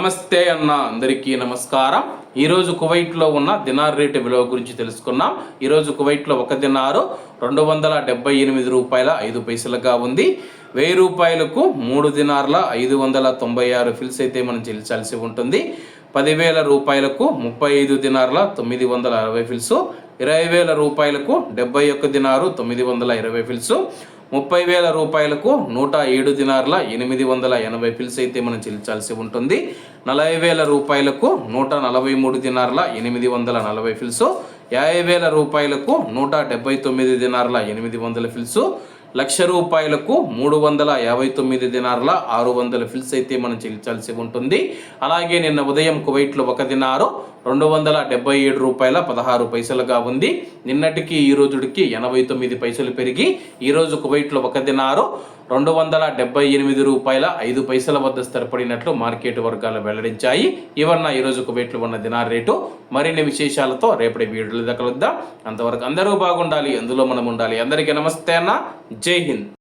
నమస్తే అన్న అందరికీ నమస్కారం. ఈరోజు కువైట్లో ఉన్న దినార్ రేటు విలువ గురించి తెలుసుకున్నాం. ఈరోజు కువైట్లో ఒక దినారు రెండు వందల డెబ్బై ఎనిమిది రూపాయల ఐదు పైసలుగా ఉంది. వెయ్యి రూపాయలకు మూడు దినార్ల ఐదు వందల తొంభై ఆరు ఫిల్స్ అయితే మనం చెల్లించాల్సి ఉంటుంది. పదివేల రూపాయలకు ముప్పై ఐదు దినార్ల తొమ్మిది వందల అరవై ఫిల్స్. ఇరవై వేల రూపాయలకు డెబ్బై ఒక్క దినారు తొమ్మిది వందల ఇరవై ఫిల్స్. ముప్పై వేల రూపాయలకు నూట ఏడు దినార్ల ఎనిమిది వందల ఎనభై ఫిల్స్ అయితే మనం చెల్లించాల్సి ఉంటుంది. నలభై వేల రూపాయలకు నూట నలభై మూడు దినార్ల ఎనిమిది వందల నలభై ఫిల్స్ యాభై వేల రూపాయలకు నూట డెబ్బై తొమ్మిది దినార్ల ఎనిమిది వందల ఫిల్స్ లక్ష రూపాయలకు మూడు వందల యాభై తొమ్మిది దినార్ల ఆరు వందల ఫిల్స్ అయితే మనం చెల్లించాల్సి ఉంటుంది. అలాగే నిన్న ఉదయం కువైట్లో ఒక దినారు రెండు వందల డెబ్బై ఏడు రూపాయల పదహారు పైసలుగా ఉంది. నిన్నటికి ఈ రోజుడికి ఎనభై తొమ్మిది పైసలు పెరిగి ఈరోజు కువైట్లో ఒక దినారు రెండు వందల డెబ్బై ఎనిమిది రూపాయల ఐదు పైసల వద్ద స్థిరపడినట్లు మార్కెట్ వర్గాలు వెల్లడించాయి. ఇవన్న ఈరోజు కువైట్లో ఉన్న దినార్ రేటు. మరిన్ని విశేషాలతో రేపటి వీడియోలు దక్కలుద్దాం అంతవరకు అందరూ బాగుండాలి అందులో మనం ఉండాలి. అందరికీ నమస్తే అన్న. जय हिंद।